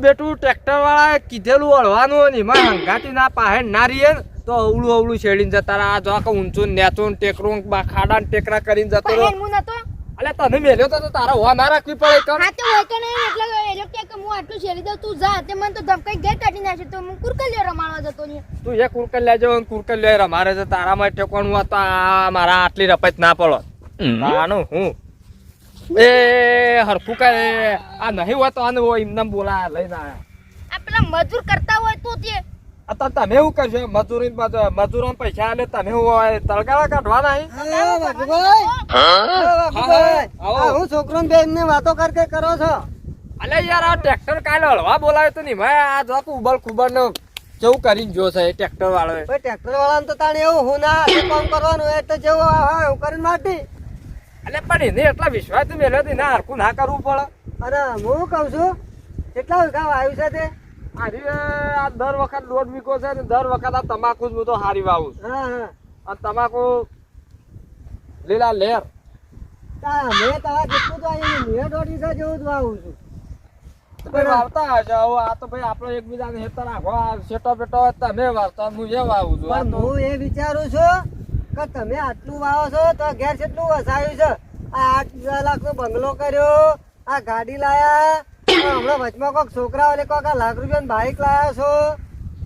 મારું બેટું ટ્રેક્ટર વાળાએ કીધેલું વળવાનું ને એમાં હંગાટી ના પાહે ના રહીએ તો અવળું અવળું છેડીને જતા રહ્યા. આ જો કે ઊંચું નેચું ટેકરું ખાડા ટેકરા કરીને જતો રહ્યો. પહેન હું નતો? અલે તને મેલ્યો તો તો તારા હોવા ના રાખવી પડે કણ હા તો હોય તો નહીં એટલે એ લોકો કે હું આટલું છેડી દઉં તું જા. તે મને તો ધમકાઈ ગઈ કાઢી નાખે તો હું કુરકલ્યો રમાડવા જતો નહીં તું એ કુરકલ્યા લેજો ને કુરકલ લે રમારે છે તારા હોત તો આ મારા આટલી રપત ના પડો. આનું હું? એ હરખું કરે આ નહીં હોય તો આને હોય એમને બોલા લઈને આયા આ પેલા મજૂર કરતા હોય તો તે અત્યારે તમે એવું કરશો મજૂરી મજૂરો પૈસા આલે તમે હોય તળગાળા કાઢવાના? હા, વાઘુભાઈ. હા, વાઘુભાઈ. આવો. આ હું છોકરો બેન ને વાતો કર કે કરો છો અલે યાર આ ટ્રેક્ટર કાલે હળવા બોલાવે તો નહીં ભાઈ આ જો ઉબલ ખુબર ને જેવું કરીને જો છે ટ્રેક્ટર વાળો ટ્રેક્ટર વાળાને તો તાણે એવું હું ના કામ કરવાનું એટલે જેવું હું એવું કરીને માટી એટલે પણ એને એટલા વિશ્વાસ મેળવ્યો તો ના હરખું ના કરવું પડે. અને હું કઉ છું કેટલા વીઘા આવ્યું છે તે? આરી આ દર વખત દોઢ વીકો છે ને દર વખત આ તમાકુ જ હું તો હારી વાવું છું. હા હા. અને તમાકુ લીલા લેર. તા મેં તારા જેટલું તો અહીંયા મેં દોઢ વીઘા જેવું જ વાવું છું. વાવતા હશો. હવે આ તો ભાઈ આપણે એકબીજાને હેતર આખો શેટો પેટો તમે વાવતા હું એ વાવું છું. હું એ વિચારું છું કે તમે આટલું વાવો છો તો ઘેર કેટલું વસાયું છે આ આઠ લાખ નો બંગલો કર્યો આ ગાડી લાયા હમણાં વચમાં કોઈક છોકરા વાલે કોઈક આ લાખ રૂપિયાની બાઇક લાયા છો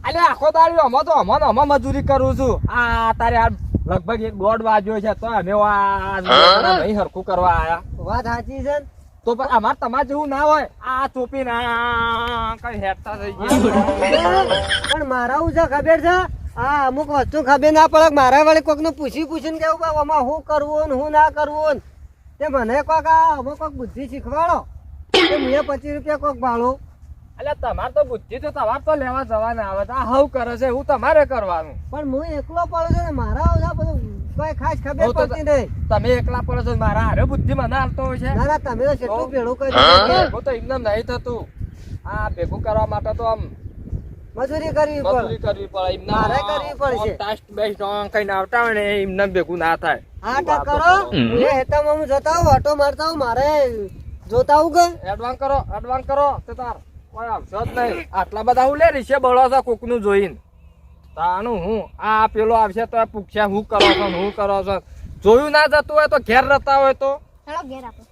અલે આખો દાડી અમે તો અમે અમે મજૂરી કરું છું આ તારે આ લગભગ એક દોઢ વાગ્યો છે તો અમે આ નહીં હરખું કરવા આયા વાત સાચી છે ને? તો પણ અમાર તમારે જેવું ના હોય આ ચોપી ના કઈ હેઠતા થઈ ગયા પણ મારા હું છે ખબર છે આ અમુક વસ્તુ ખબર ના પડે મારા વળી કોઈકનું પૂછી પૂછીને કેવું કે આમાં શું કરવું ને શું ના કરવું તે મને કોક આ અમુક કોક બુદ્ધિ શીખવાડો. મેં પચીસ રૂપિયા કોક ભાડું. એટલે તમાર તો બુદ્ધિ તો તમાર તો લેવા જવાના આવે. આ હવ કરે છે હું તમારે કરવાનું. પણ હું એકલો પડું છું ને મારા ઓછા બધું કોઈ ખાસ ખબર હું પડતી નહીં. તમે એકલા પડો છો મારા હારે બુદ્ધિ મને હાલતો હોય છે. ના ના તમે તો કેટલું ભેળું કરી હું તો એમને નહીં થતું. આ ભેગું કરવા માટે તો આમ મજૂરી કરવી મજૂરી કરવી પડે એમને મારે કરવી પડશે. ટાસ્ટ બેસ્ટ ઓન કઈ આવતા હોય ને એમને ભેગું ના થાય. હા તો કરો. એ હેતામાં હું જતા હું ઓટો મારતા હું મારે જોતા હું કે એડવાન્સ કરો એડવાન્સ કરો તે તાર. કોઈ આવશો જ નહીં. આટલા બધા હું લે રીશે બળો છો કોકનું જોઈને. તાનું હું આ પેલો આવશે તો પૂછ્યા હું કરો છો હું કરો છો. જોયું ના જતું હોય તો ઘેર રહેતા હોય તો. ઘેર આપો.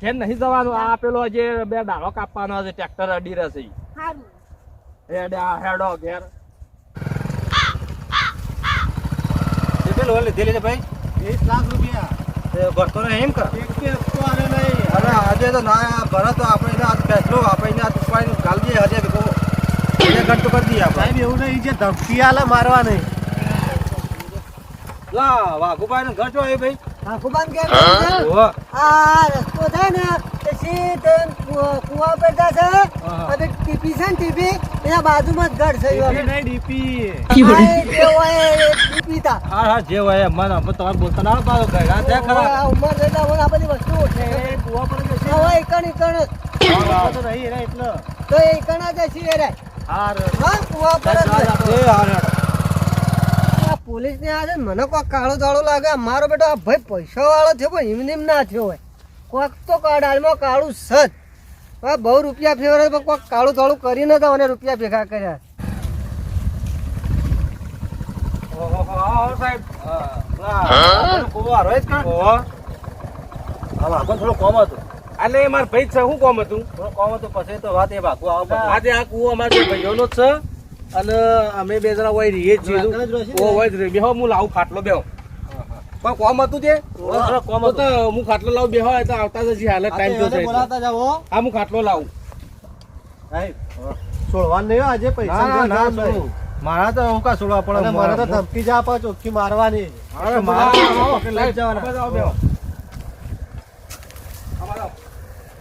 ઘેર નહીં જવાનું. આ પેલો જે બે ડાળો કાપવાનો છે ટ્રેક્ટર અડી રહેશે. સારું હેડે હેડો ઘેર ભાઈ? વીસ લાખ રૂપિયા. તે ભરતો નહીં એમ કર એક બી હપ્તો આને નહીં અરે આજે તો ના ભરત તો આપણે એને આજ ફેસલો આપણે એને આજ ઉપાડીને ગાલ દઈએ હજે ભેગો એને ઘંટો કરી દઈએ આપણે. સાહેબ એવું નહીં જે ધમકી આલે મારવા નહીં. લા વાઘુભાઈ નું ઘર જો એ ભાઈ કેમ આ રસ્તો થાય ને સીધો કુવા- પેટા છે અને ટીપી છે ને ટીપી એના બાજુમાં જ ઘર છે એનું. ડીપી હા, એ જે હોય એ ટીપી તા. હા હા જે હોય એમ અમે તમારે બોલતા ના પાડો ગયડા ત્યાં ખરા આ ઉંમર છે આ બધી વસ્તુઓ છે. કુવા પર હવે ઈકણ ઈકણ જ. તો રે એટલે તો એ જ હશે રે. હાર હા, કુવા પર જ એ હાર હાર. પોલીસ ને આજે મને કોક કાળો દાળો લાગે મારો બેટો આ ભાઈ પૈસા વાળો થયો પણ એમને એમ ના થયો હોય કોક તો કાળમાં કાળું સજ હવે બહુ રૂપિયા ફેવરે પણ કોક કાળું થોડું કરીને તો મને રૂપિયા ભેગા કર્યા. ઓહો, આવો સાહેબ હા કુવો હારો જ કાં? હા વાઘો થોડું કોમ હતું એટલે એ મારા ભાઈ છે શું કોમ હતું? થોડું કોમ હતું પછી તો વાત એ ભાગવું આવો આજે આ કુવો અમારા ભાઈઓનો જ છે અને અમે બે જણા હોય રહીએ જ છીએ. હું લાવું ખાટલો બેહો. પણ કોમ હતું તે કોમ તો હતું હું ખાટલો લાવું બે હોય તો આવતા જ હજી હાલ ટાઈમ છે. બોલાતા જાઓ હા. હું ખાટલો લાવું. છોડવા નહીં આજે પૈસા ના ના મારા તો હું કા છોડવા પડે મારા તો ધમકી જ આપો ચોખ્ખી મારવાની. અરે મારા લઈ જવાના.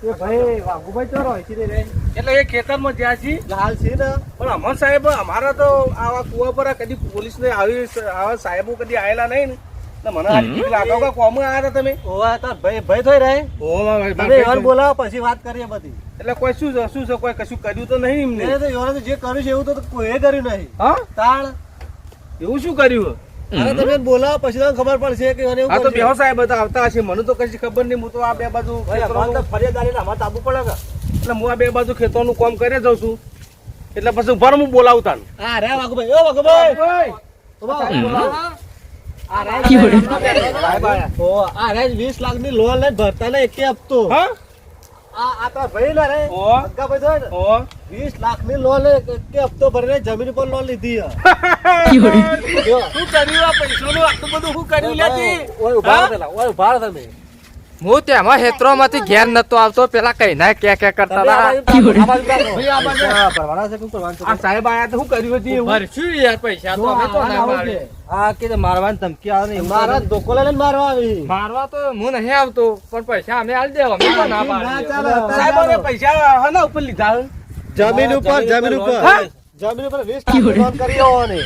છે એટલે એ ખેતરમાં જ્યાં છીએ લાલ છે ને. પણ અમર સાહેબ અમારા તો આવા કુવા પર કદી પોલીસ ને આવી આવા સાહેબો કદી આયેલા નહીં ને. તો મને હારી બીક લાગે કે કોમ આયા હતા તમે? ઓવા તાર ભાઈ ભાઈ થઈ રહે? ઓ તમે એવાને બોલાવો પછી વાત કરીએ બધી. એટલે કોઈ શું શું છે કોઈ કશું કર્યું તો નહીં એમને? એને તો એવાને જે કર્યું છે એવું તો કોઈએ કર્યું નહીં. હા? તાણ. એવું શું કર્યું? અરે તમે બોલાવો પછી તમને ખબર પડશે કે એને એવું તો બેહો સાહેબ હતા આવતા હશે. મને તો કશી ખબર નહીં હું તો આ બે બાજુ ભાઈ અમારે તો ફરિયાદ આવીને અમારે તો આવવું પડે એટલે હું આ બે બાજુ ખેતરનું કામ કરી જઉં છું. એટલે પછી ઊભા હું બોલાવતા ને. હા રે વાઘુભાઈ ઓ વાઘુભાઈ. આયા. ઓ આ રે વીસ લાખની લોન લઈને ભરતા ને એકે હપ્તો હા આ આ તો ભાઈ લે રે ઓ અગ્ગાભાઈ તો ને ઓ વીસ લાખની લોન એકે હપ્તો ભરીને જમીન પર લોન લીધી શું કર્યું આ પૈસાનું આટલું બધું શું કર્યું? ઓય ઊભા રહો હા? તમે હું તેમાં હેતરોમાંથી ઘેર નતો આવતો પેલા કઈ ના કે કે કરતા હતા. સાહેબ આયા તો શું કર્યું હતું એવું? યાર પૈસા તો અમે તો ના પાડીએ. આ કે મારવાની ધમકી આવે ને મારા ધોકો લઈને મારવા આવી. મારવા તો હું નહીં આવતો પણ પૈસા અમે આલ દેવા. અમે તો ના સાહેબ અમે પૈસા હના ઉપર લીધા જમીન ઉપર જમીન ઉપર જમીન ઉપર વેસ્ટ કરી હોવાની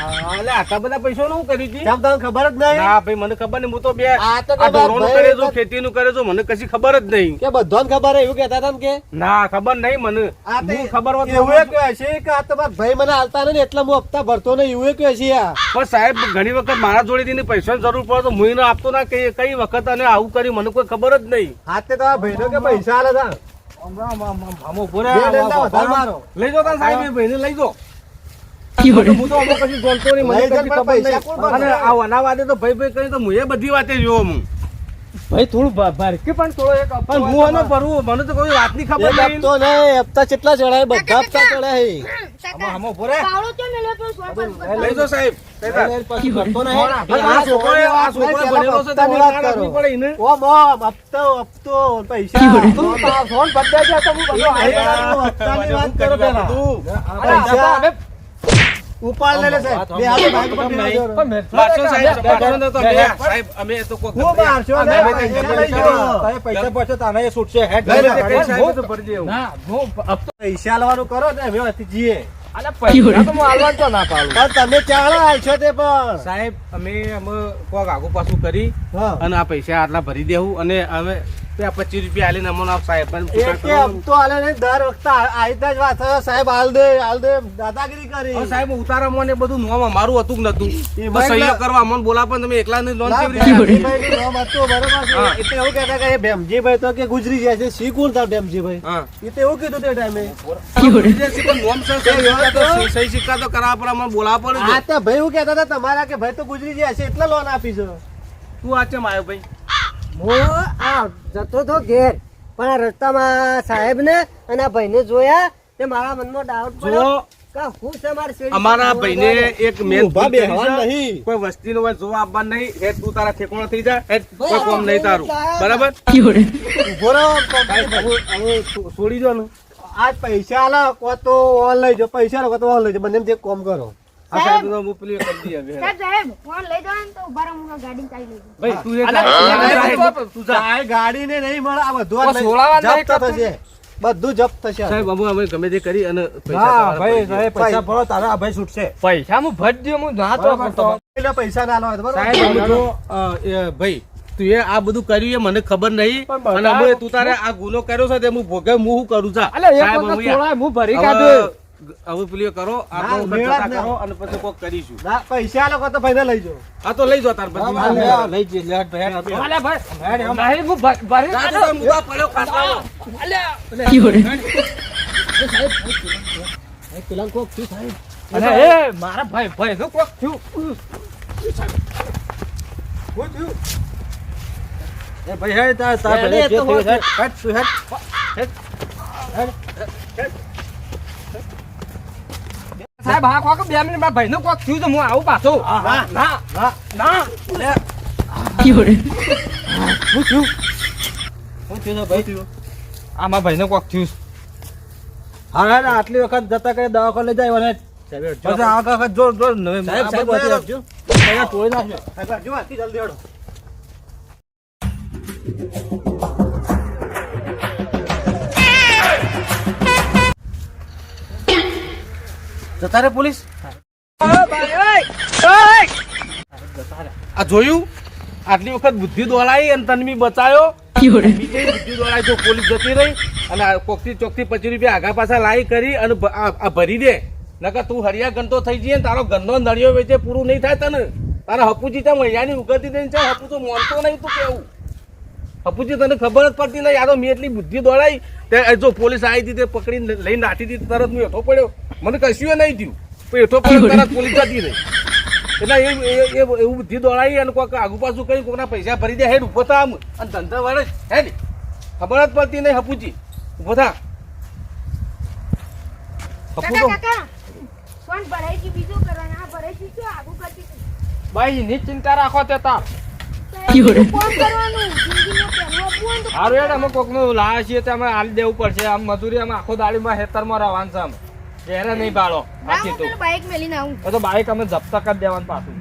હા, આટલા બધા પૈસા શું કર્યું છે? તમને ખબર જ નહીં? ના ભાઈ મને ખબર નહીં હું તો બે આ તો કરે છું તો- કરે છું મને કશી ખબર જ નહીં. કે બધાને ખબર હે એવું કહેતા હતા કે? ના ખબર નહીં મને. હું ખબર હોત એવું કહે છે કે આ તમારા ભાઈ મને હાલતા નહીં એટલે હું હપ્તા ભરતો નહીં એવું કહે છે પણ સાહેબ ઘણી વખત મારા જોડેથી પૈસાની જરૂર પડે તો હું એને આપતો ના કઈ કઈ વખત અને આવું કર્યું મને કોઈ ખબર જ નહીં. હાથે તમારા ભાઈનો કે પૈસા હાલે હતા. લઈ જો તારા સાહેબ ભાઈને લઈ જાઓ. હું તો આમાં કશું બોલતો નહીં, મને પણ ખબર પૈસા નહીં. અને આ વના વાદે તો ભાઈ ભાઈ કરી તો હું એ બધી વાતે જોયો હું ભાઈ થોડું ભરકે પણ થોડો એક પણ હું એને ભરવું મને તો કોઈ વાતની ખબર નહીં. હપ્તો નહીં હપ્તા કેટલા ચડાય? બધા હપ્તા ચડાય. કાકા. આમાં ઊભો રહે. તો મેલ્યો તો સ્વ પર લઈ જાઓ સાહેબ. પછી ભરતો અને આ છોકરો આ છોકરો ભણેલો છે તો ના રાખવી પડે એને. ઓમ ઓમ હપ્તો હપ્તો પૈસા. તું ફોન બદલાઈ જાય તો હું બધું હપ્તાની વાત કરો પેલા. તો અમે ઉપાડ લે લે સાહેબ. બે હાથે ભાઈ પર મેં- બારસો સાહેબ, બારસો તો બે. સાહેબ, અમે તો કોક હું મારશો અમે પૈસા તો તમે પૈસા પાછો તાને છૂટશે. હેડ તે તો. ના હું હપ્તો પૈસા લાવવાનું કરો ને અમે અહીંથી જઈએ અલા પૈસા તો હું હાલવાનું તો ના પાડું. પણ તમે ચાલો આવશો તે પણ. સાહેબ અમે અમે કોક આગુ પાછું કરી અને આ પૈસા આટલા ભરી દેવું અને અમે ત્યાં પચીસ રૂપિયા આલીને અમને આપ સાહેબ પણ કે હપ્તો નહીં દર વખતે આ- આ જ વાત સાહેબ હાલ દે હાલ દે દાદાગીરી કરી. સાહેબ ઉતારા મને બધું નોમ અમારું હતું જ નતું એ બસ ભાઈ કરવા મને બોલા પણ તમે એકલા ને લોન કેવી રીતે? હતું, બરોબર છે. એટલે એવું કહેતા કે ભેમજીભાઈ તો કે ગુજરી જાય છે. શી કોણ ભેમજીભાઈ? હા. એ તો એવું કીધું તે ટાઈમે. પણ નોમ છે, સહી સિક્કા તો તો કરાવવા પડે મને બોલાવવા પડે હા. તો ભાઈ હું કહેતા હતા તમારા કે ભાઈ તો ગુજરી જાય છે એટલે લોન આપી છે. તું આ ચેમ આવ્યો ભાઈ? હું આ જતો તો ઘેર પણ આ રસ્તામાં સાહેબ ને અને આ ભાઈને જોયા તે મારા મનમાં ડાઉટ પડ્યો જો કે હું છે મારી શેરડી અમારા ભાઈને એક મેન. નહીં. કોઈ વસ્તી નો જોવા આપવા નહીં. એ તું તારા ઠેકોણો થઈ જા. હે કોઈ કોમ નહીં તારું. બરાબર. છોડી દો ને. આજ પૈસા આલા કો તો ઓન લઈ જો પૈસા કો તો ઓન લઈ જો બંને જે કોમ કરો. આ સાહેબ તો હું પેલી કરી દઈએ હવે. સાહેબ સાહેબ ફોન લઈ જાઓ તો ઊભા રહો હું ગાડી ચાલી લઈ ભાઈ તું એક તું જા. તું જા. નહીં મળે આ બધું ઓ, આ લઈ- સોળાવા નહીં જપ્ત થશે. બધું જપ્ત થશે સાહેબ અમે અમે ગમે તે કરી અને પૈસા ભાઈ, પૈસા ભરો તારા ભાઈ છૂટશે. પૈસા હું ભરી દઉં હું ના તો એટલે પૈસા ના લો બરોબર. સાહેબ અમે જો અ, એ, ભાઈ તું એ આ બધું કર્યું એ મને ખબર નહીં. અને અમે તું તારે આ ગુનો કર્યો છે તે હું ભોગે હું શું કરું છું સાહેબ, વખત હવે સોળાય હું ભરી કાઢું. હવે પેલી કરો આપણો જ ના. કરો અને પછી કોક કરીશું. ના પૈસા લોકો તો ભાઈને લઈ જાઓ. આ તો લઈ જો તાર પછી. હા, હા, લઈ જઈએ લેટ ભાઈ અલે ભાઈ ભાઈ હું ભરી મુવા પડ્યો ખાટલામાં. અરે એ મારા ભાઈ ભાઈ નો કોક થયું? એ ભાઈ હે તાર તાર ભલે કે તો જે થયું હોય. તું. સાહેબ હા કોક બે મિનિટ મારા ભાઈનો કોક થયું છે હું આવું પાછો ના, થયું? શું થયું ભાઈ? આ મારા ભાઈનો નું કોક થયું હા, હા, આટલી વખત જતા કરે દવાખાને લઈ જાય અને પછી આ વખત જો જો સાહેબ, સાહેબ, બધું રાખજો. તોડી નાખજો. સાહેબ, જલ્દી હેડો. જતા રે પોલીસ? આ જોયું? આટલી વખત બુદ્ધિ દોડાઈ અને તને બી બચાયો બુદ્ધિ દોડાઈ તો પોલીસ જતી રહી અને આ કોકથી ચોકથી પચીસ રૂપિયા આગા પાછા લાઈ કરી અને આ ભરી દે. નકર તું હરિયા ગંતો થઈ જઈએ તારો ગંદો નળિયો વેચે પૂરું નહીં થાય તને. તારા હપુજી ત્યાં મૈયાની ઉગતી દઈને છે હપુ તો મોનતો નહીં તું કેવું. હપુજી તને ખબર જ પડતી નહીં યાદો મેં એટલી બુદ્ધિ દોડાઈ તે જો પોલીસ આવી હતી તે પકડીને લઈને નાઠી હતી તરત હું હેઠો પડ્યો. મને કશું નહીં થયું. પણ હેઠો પડ્યો તરત પોલીસ જતી રહી. એટલે એ એવું બુદ્ધિ દોડાવી અને કોઈક આગુ પાછું કરી કોકના પૈસા ભરી દે હેડ ઊભો થા આમ. અને ધંધા વાળે હેડ. ખબર જ પડતી નહીં હપુજી. ઊભો થા? ભાઈ જ ચિંતા રાખો તે તાર. ફોન કરવાનું જિંદગીમાં પહેલું આપવું હોય ને તો હારું હેડ અમે કોકનું લાયા છીએ તે અમે આલી દેવું પડશે. આમ મજૂરી અમે આખો દાડીમાં હેતરમાં રહેવાનું છે અમે ઘેરે નહીં બાળો બાકી તો. પેલું બાઈક મેલીને આવું. તો બાઈક અમે જપ્ત કરી દેવાનું પાછું.